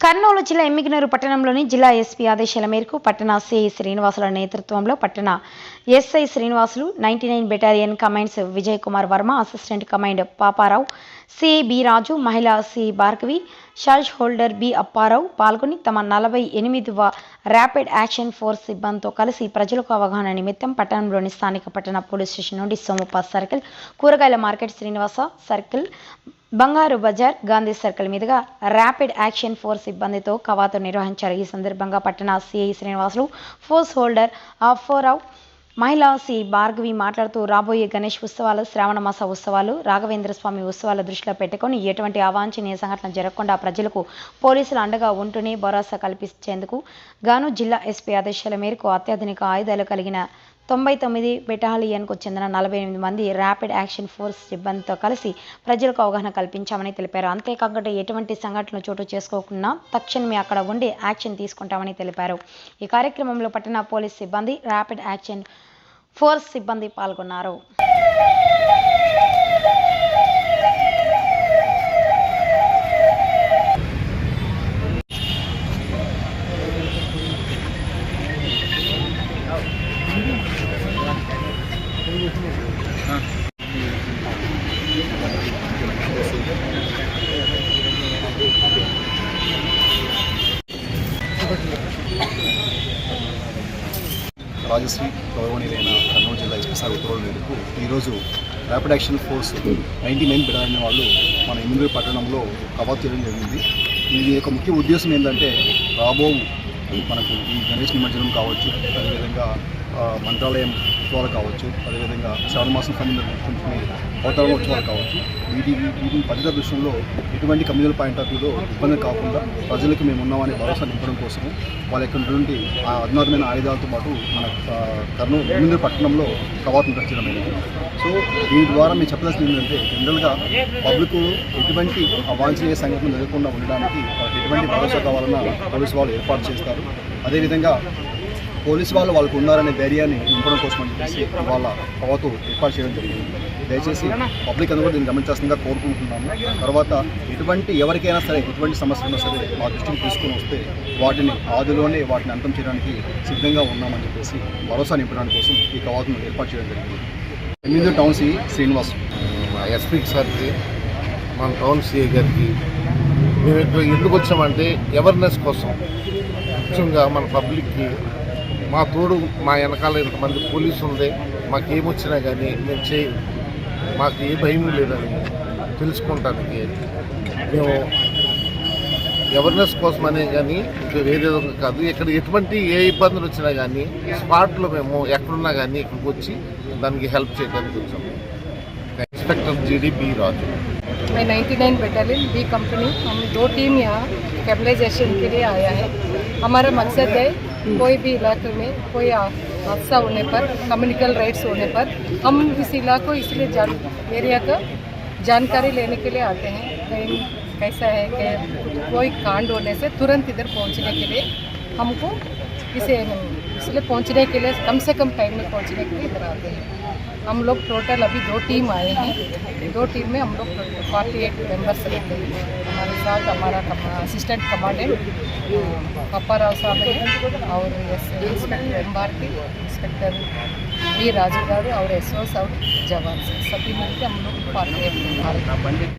కర్నూలు జిల్లా ఎమ్మిగినూరు పట్టణంలోని జిల్లా ఎస్పీ ఆదేశాల మేరకు పట్టణ సిఐ శ్రీనివాసుల నేతృత్వంలో పట్టణ SI Srinivasulu ninety nine battalion commands Vijay Kumar Varma assistant command Paparao CI B Raju మహిళా C Bhargavi charge holder B Apparao పాల్గొని తమ నలభై ఎనిమిదివ ర్యాపిడ్ యాక్షన్ ఫోర్స్ సిబ్బందితో కలిసి ప్రజలకు అవగాహన నిమిత్తం పట్టణంలోని స్థానిక పట్టణ పోలీస్ స్టేషన్ నుండి సోమప్ప సర్కిల్ కూరగాయల market Srinivasa circle Bangaru Bazar Gandhi circle మీదుగా ర్యాపిడ్ యాక్షన్ ఫోర్స్ సిబ్బందితో కవాతు నిర్వహించారు. ఈ సందర్భంగా పట్టణ CI Srinivasulu force holder Apparao మహిళా సి భార్గవి మాట్లాడుతూ రాబోయే గణేష్ ఉత్సవాలు శ్రావణ మాస ఉత్సవాలు రాఘవేంద్ర స్వామి ఉత్సవాల దృష్టిలో పెట్టుకొని ఎటువంటి అవాంఛనీయ సంఘటన జరగకుండా ప్రజలకు పోలీసులు అండగా ఉంటూనే భరోసా కల్పించేందుకు గాను జిల్లా ఎస్పీ ఆదేశాల మేరకు అత్యాధునిక ఆయుధాలు కలిగిన తొంభై తొమ్మిది బెటాలియన్కు చెందిన నలభై ఎనిమిది మంది ర్యాపిడ్ యాక్షన్ ఫోర్స్ సిబ్బందితో కలిసి ప్రజలకు అవగాహన కల్పించామని తెలిపారు. అంతేకాకుండా ఎటువంటి సంఘటనలు చోటు చేసుకోకుండా తక్షణమే అక్కడ ఉండి యాక్షన్ తీసుకుంటామని తెలిపారు. ఈ కార్యక్రమంలో పట్టణ పోలీస్ సిబ్బంది ర్యాపిడ్ యాక్షన్ ఫోర్స్ సిబ్బంది పాల్గొన్నారు. రాజశ్రీ గౌరవనీయులైన కర్నూలు జిల్లా ఎస్పీ సార్ ఉత్తర్వుల మేరకు ఈరోజు rapid action force ninety nine battalion వాళ్ళు మన ఎనిమిది పట్టణంలో కవాతు చేయడం జరిగింది. ఇది యొక్క ముఖ్య ఉద్దేశం ఏంటంటే రాబో మనకు ఈ గణేష్ నిమజ్జనం కావచ్చు అదేవిధంగా మంత్రాలయం ఉత్సవాలు కావచ్చు అదేవిధంగా శ్రావణ మాసం సంబంధించిన అవతారం ఉత్సవాలు కావచ్చు వీటి వీటి భద్రత విషయంలో ఎటువంటి కమ్యూనల్ పాయింట్ ఆఫ్ వ్యూలో ఇబ్బంది కాకుండా ప్రజలకు మేము ఉన్నామని భరోసా నింపడం కోసం వాళ్ళ యొక్క నుండి ఆ అధునాతమైన ఆయుధాలతో పాటు మన కర్నూలు ఎనిమిది పట్టణంలో కవాతు నిర్వహించడమైనది సో దీని ద్వారా మేము చెప్పాల్సింది ఏంటంటే జనరల్గా పబ్లిక్ ఎటువంటి అవాంఛనీయ సంఘటన జరగకుండా ఉండడానికి ఎటువంటి భరోసా కావాలన్నా పోలీసు వాళ్ళు ఏర్పాటు చేస్తారు. అదేవిధంగా పోలీసు వాళ్ళు వాళ్ళకు ఉన్నారనే ధైర్యాన్ని నింపడం కోసం అని చెప్పేసి వాళ్ళ కవాతు ఏర్పాటు చేయడం జరిగింది. దయచేసి పబ్లిక్ అందరూ కూడా దీన్ని గమనించాల్సిందిగా కోరుకుంటున్నాము. తర్వాత ఎటువంటి ఎవరికైనా సరే ఎటువంటి సమస్య ఉన్నా సరే మా దృష్టికి తీసుకొని వస్తే వాటిని ఆదిలోనే వాటిని అంతం చేయడానికి సిద్ధంగా ఉన్నామని చెప్పేసి భరోసా నింపడానికి కోసం ఈ కవాతును ఏర్పాటు చేయడం జరిగింది. ఎనిమిది టౌన్ సి శ్రీనివాస్. ఎస్పీ సార్కి మన టౌన్ సిఐ గారికి మేము ఎందుకు వచ్చామంటే అవేర్నెస్ కోసం. ముఖ్యంగా మన పబ్లిక్కి మా తోడు మా వెనకాల ఇంతమంది పోలీసు ఉంది మాకు ఏమొచ్చినా కానీ మేము చే మాకు ఏ భయం లేదని తెలుసుకుంటానికి మేము అవేర్నెస్ కోసమనే కానీ ఇంకా వేరే విధంగా కాదు ఇక్కడ ఎటువంటి ఏ ఇబ్బందులు వచ్చినా కానీ స్పాట్లో మేము ఎక్కడున్నా కానీ ఇక్కడికి వచ్చి దానికి హెల్ప్ చేయడానికి వచ్చాము ఇన్స్పెక్టర్ జీడీ బి రాజు मैं 99 बटालियन बी कंपनी हम दो टीम यहाँ कैबलाइजेशन के लिए आया है हमारा मकसद है कोई भी इलाके में कोई हादसा होने पर कम्युनिकल राइट्स होने पर, हम इस इलाको इसलिए जान एरिया का जानकारी लेने के लिए आते हैं कहीं कैसा है कि कोई कांड होने से तुरंत इधर पहुँचने के लिए हमको इसे इसलिए पहुँचने के लिए कम से कम टाइम में पहुँचने के लिए इधर आते हैं। हम लोग टोटल अभी दो टीम आए हैं। दो टीम में हम लोग फोर्टी एट मेंबर्स रहते हैं हमारे साथ हमारा असिस्टेंट कमांडेंट पप्पा राव साहब है और inspector M Bharati inspector V Raju garu और एस ओ साहब जवान सभी मिलकर हम लोग फोर्टी एट